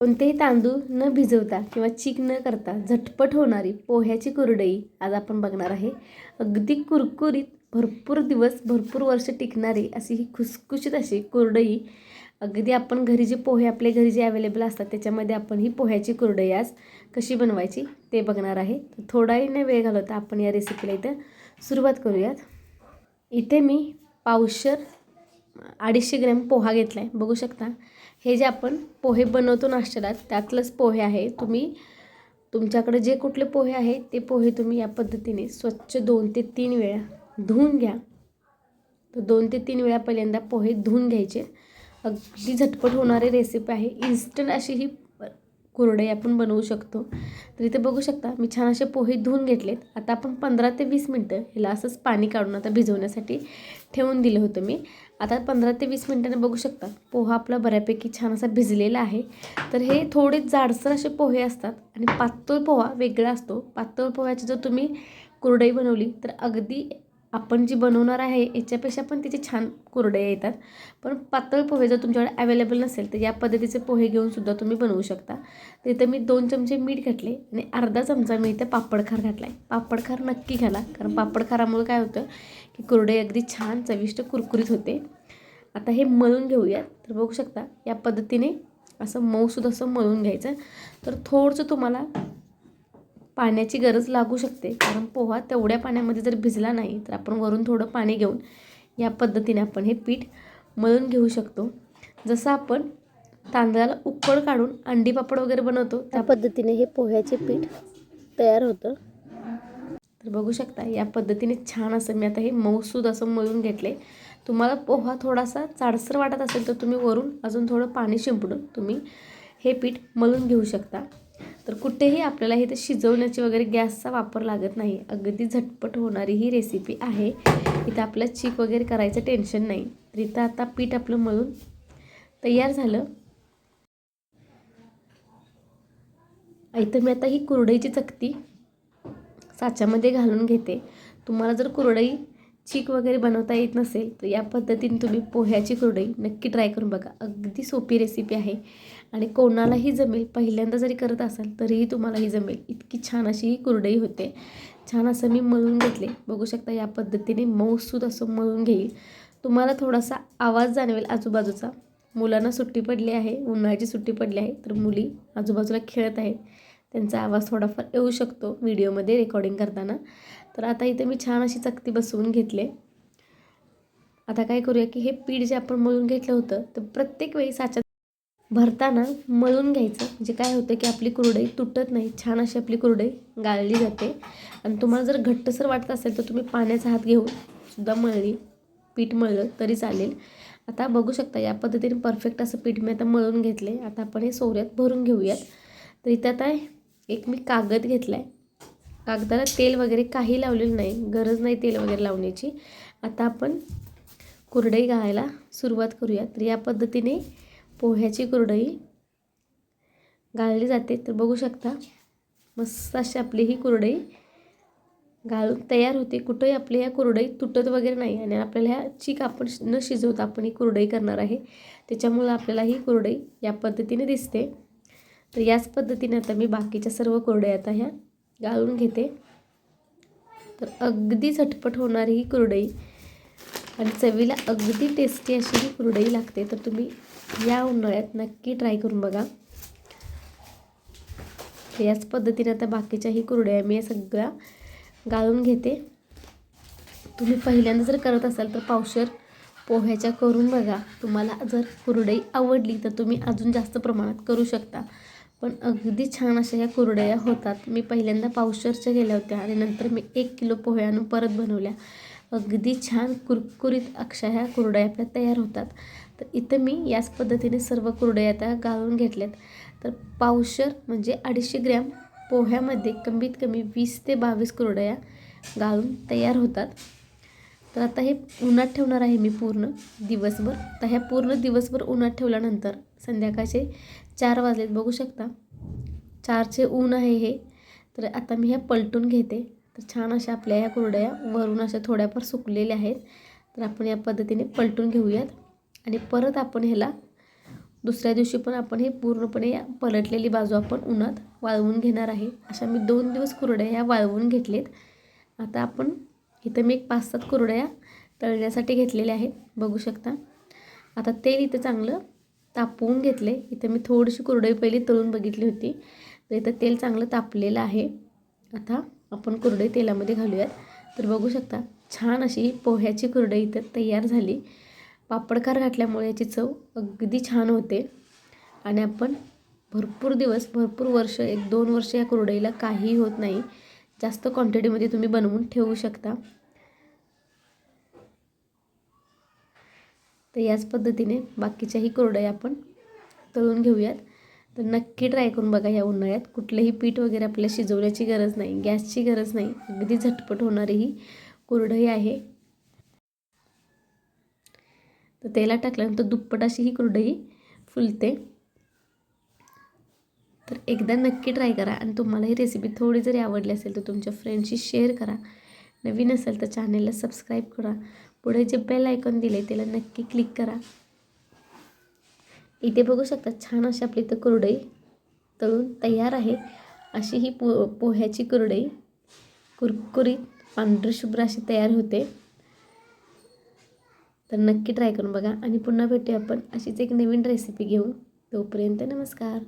कोणतेही तांदूळ न भिजवता किंवा चीक न करता झटपट होणारी पोह्याची कुरडई आज आपण बघणार आहे. अगदी कुरकुरीत भरपूर दिवस भरपूर वर्ष टिकणारी अशी ही खुसखुशीत अशी कुरडई. अगदी आपण घरी जे पोहे आपल्या घरी जे अवेलेबल असतात त्याच्यामध्ये आपण ही पोह्याची कुरडई आज कशी बनवायची ते बघणार आहे. थोडाही न वेळ घालवता आपण या रेसिपीला इथं सुरुवात करूयात. इथे मी पावशर अडीचशे ग्रॅम पोहा घेतला आहे बघू शकता. हे जे आपण पोहे बनवतो नाश्त्याला त्यातलंच पोहे आहे. तुम्ही तुमच्याकडे जे कुठले पोहे आहे ते पोहे तुम्ही या पद्धतीने स्वच्छ दोन ते तीन वेळा धुवून घ्या. तर दोन ते तीन वेळा पहिल्यांदा पोहे धुवून घ्यायचे. अगदी झटपट होणारी रेसिपी आहे. इन्स्टंट अशी ही कुरडे आपण बनवू शकतो. तर इथे बघू शकता मी छान असे पोहे धुवून घेतलेत. आता आपण पंधरा ते वीस मिनटं ह्याला असंच पाणी काढून आता भिजवण्यासाठी ठेवून दिलं होतं मी. आता पंधरा ते वीस मिनटाने बघू शकता पोहा आपला बऱ्यापैकी छान असा भिजलेला आहे. तर हे थोडे जाडसर असे पोहे असतात आणि पातळ पोहा वेगळा असतो. पातळ पोह्याची जर तुम्ही कुरडई बनवली तर अगदी आपण जी बनवणार आहे याच्यापेक्षा पण तिचे छान कुरडे येतात. पण पातळ पोहे जर तुमच्याकडे अवेलेबल नसेल तर या पद्धतीचे पोहे घेऊन सुद्धा तुम्ही बनवू शकता. तर इथं मी दोन चमचे मीठ घातले आणि अर्धा चमचा मी इथं पापडखार घातला आहे पापडखार नक्की घाला कारण पापडखारामुळे काय होतं की कुरडे अगदी छान चविष्ट कुरकुरीत होते. आता हे मळून घेऊयात तर बघू शकता या पद्धतीने असं मऊसुद्धा असं मळून घ्यायचं. तर थोडंसं तुम्हाला पाण्याची गरज लागू शकते. कारण पोहा तेवढ्या पाण्यामध्ये जर भिजला नाही तर आपण वरून थोडं पाणी घेऊन या पद्धतीने आपण हे पीठ मळून घेऊ शकतो. जसं आपण तांदळाला उकळ काढून अंडी पापड वगैरे बनवतो त्या पद्धतीने हे पोह्याचे पीठ तयार होतं. तर बघू शकता या पद्धतीने छान असं मी आता हे मऊसूद असं मळून घेतले तुम्हाला पोहा थोडासा जाडसर वाटत असेल तर तुम्ही वरून अजून थोडं पाणी शिंपडून तुम्ही हे पीठ मळून घेऊ शकता. तर कुठेही आपल्याला हे ते शिजवण्याची वगैरे गॅसचा वापर लागत नाही. अगदी झटपट होणारी ही रेसिपी आहे. इथं आपलं चीक वगैरे करायचं टेन्शन नाही. तर इथं आता पीठ आपलं मळून तयार झालं. इथं मी आता ही कुरडईची चकती साच्यामध्ये घालून घेते. तुम्हाला जर कुरडई चीक वगैरे बनवता येत नसेल तर या पद्धतीने तुम्ही पोह्याची कुरडई नक्की ट्राय करून बघा. अगदी सोपी रेसिपी आहे. आणि कोणालाही जमेल पहिल्यांदा जरी करत असाल तरीही तुम्हालाही जमेल. इतकी छान अशी ही कुरडई होते. छान असं मी मळून घेतले. बघू शकता या पद्धतीने मऊसूद असं मळून घेईल. तुम्हाला थोडासा आवाज जाणवेल आजूबाजूचा. मुलांना सुट्टी पडली आहे उन्हाळ्याची सुट्टी पडली आहे तर मुली आजूबाजूला खेळत आहेत. त्यांचा आवाज थोडाफार येऊ शकतो व्हिडिओमध्ये रेकॉर्डिंग करताना. तर आता इथे मी छान अशी चकती बसवून घेतले आता काय करूया की हे पीठ जे आपण मळून घेतलं होतं तर प्रत्येक वेळी साच्यात भरताना मळून घ्यायचं. म्हणजे काय होतं की आपली कुरडई तुटत नाही छान अशी आपली कुरडई गाळली जाते. आणि तुम्हाला जर घट्टसर वाटत असेल तर तुम्ही पाण्याचा हात घेऊन सुद्धा मळली पीठ मळलं तरी चालेल. आता बघू शकता या पद्धतीने परफेक्ट असं पीठ मी आता मळून घेतले आता आपण हे सोऱ्यात भरून घेऊयात. तर इथे आता एक मी कागद घेतला आहे कागदाला तेल वगैरे काही लावलेलं नाही. गरज नाही तेल वगैरे लावण्याची. आता आपण कुरडई गाळायला सुरुवात करूया. तर या पद्धतीने पोह्याची कुरडई गाळली जाते. तर बघू शकता मस्त अशी आपली ही कुरडई गाळून तयार होते. कुठंही आपली ह्या कुरडई तुटत वगैरे नाही आणि आपल्याला ह्या चीक आपण न शिजवता आपण ही कुरडई करणार आहे. त्याच्यामुळं आपल्याला ही कुरडई या पद्धतीने दिसते. तर याच पद्धतीने आता मी बाकीच्या सर्व कुरडई आता ह्या गाळून घेते. तर अगदी झटपट होणारी ही कुरडई आणि चवीला अगदी टेस्टी अशी ही कुरडई लागते. तर तुम्ही या उन्हाळ्यात नक्की ट्राय करून बघा. याच पद्धतीने आता बाकीच्याही कुरड्या मी सगळ्या गाळून घेते. तुम्ही पहिल्यांदा जर करत असाल तर पावशर पोह्याच्या करून बघा. तुम्हाला जर कुरडई आवडली तर तुम्ही अजून जास्त प्रमाणात करू शकता. पण अगदी छान अशा ह्या कुरडया होतात. मी पहिल्यांदा पावशरच्या गेल्या होत्या आणि नंतर मी एक किलो पोहे आणून परत बनवल्या. अगदी छान कुरकुरीत अक्षा ह्या कुरडया आपल्या तयार होतात. तर इथं मी याच पद्धतीने सर्व कुरडया त्या गाळून घेतल्यात. तर पावशर म्हणजे अडीचशे ग्रॅम पोह्यामध्ये कमीत कमी वीस ते बावीस कुरडया गाळून तयार होतात. तर आता हे उन्हात ठेवणार आहे मी पूर्ण दिवसभर. तर ह्या पूर्ण दिवसभर उन्हात ठेवल्यानंतर संध्याकाळचे चार वाजलेत. बघू शकता. चारचे ऊन आहे हे. तर आता मी ह्या पलटून घेते. तर छान अशा आपल्या ह्या कुरड्या वरून अशा थोड्याफार सुकलेल्या आहेत. तर आपण या पद्धतीने पलटून घेऊयात. आणि परत आपण ह्याला दुसऱ्या दिवशी पण आपण हे पूर्णपणे या पलटलेली बाजू आपण उन्हात वाळवून घेणार आहे. अशा मी दोन दिवस कुरड्या ह्या वाळवून घेतलेत. आता आपण इथं मी एक पाच सात कुरडया तळण्यासाठी घेतलेल्या आहेत बघू शकता. आता तेल इथं चांगलं तापवून घेतले इथं मी थोडीशी कुरडई पहिली तळून बघितली होती. तर इथं तेल चांगलं तापलेलं आहे. आता आपण कुरडई तेलामध्ये घालूयात. तर बघू शकता छान अशी पोह्याची कुरडई इथं तयार झाली. पापडकार घातल्यामुळे याची चव अगदी छान होते. आणि आपण भरपूर दिवस भरपूर वर्ष एक दोन वर्ष या कुरडईला काहीही होत नाही. जास्त क्वांटिटीमध्ये तुम्ही बनवून ठेवू शकता. तर याच पद्धतीने बाकीच्याही कुरडया आपण तळून घेऊयात. तर नक्की ट्राय करून बघा या उन्हाळ्यात. कुठलंही पीठ वगैरे आपल्याला शिजवण्याची गरज नाही गॅसची गरज नाही. अगदी झटपट होणारी ही कुरडई आहे. तर तेला टाकल्यानंतर दुप्पट अशी ही कुरडई फुलते. तर एकदा नक्की ट्राय करा आणि तुम्हाला ही रेसिपी थोडी जरी आवडली असेल तर तुमच्या फ्रेंडशी शेअर करा. नवीन असेल तर चॅनेलला सबस्क्राईब करा. पुढे जे बेल आयकॉन दिले त्याला नक्की क्लिक करा. इथे बघू शकता छान अशी आपली इथं कुरडई तळून तयार आहे. अशी ही पो पोह्याची कुरडई. कुरकुरीत पांढरीशुभ्र अशी तयार होते. तर नक्की ट्राय करून बघा. आणि पुन्हा भेटूया आपण अशीच एक नवीन रेसिपी घेऊन. तोपर्यंत नमस्कार.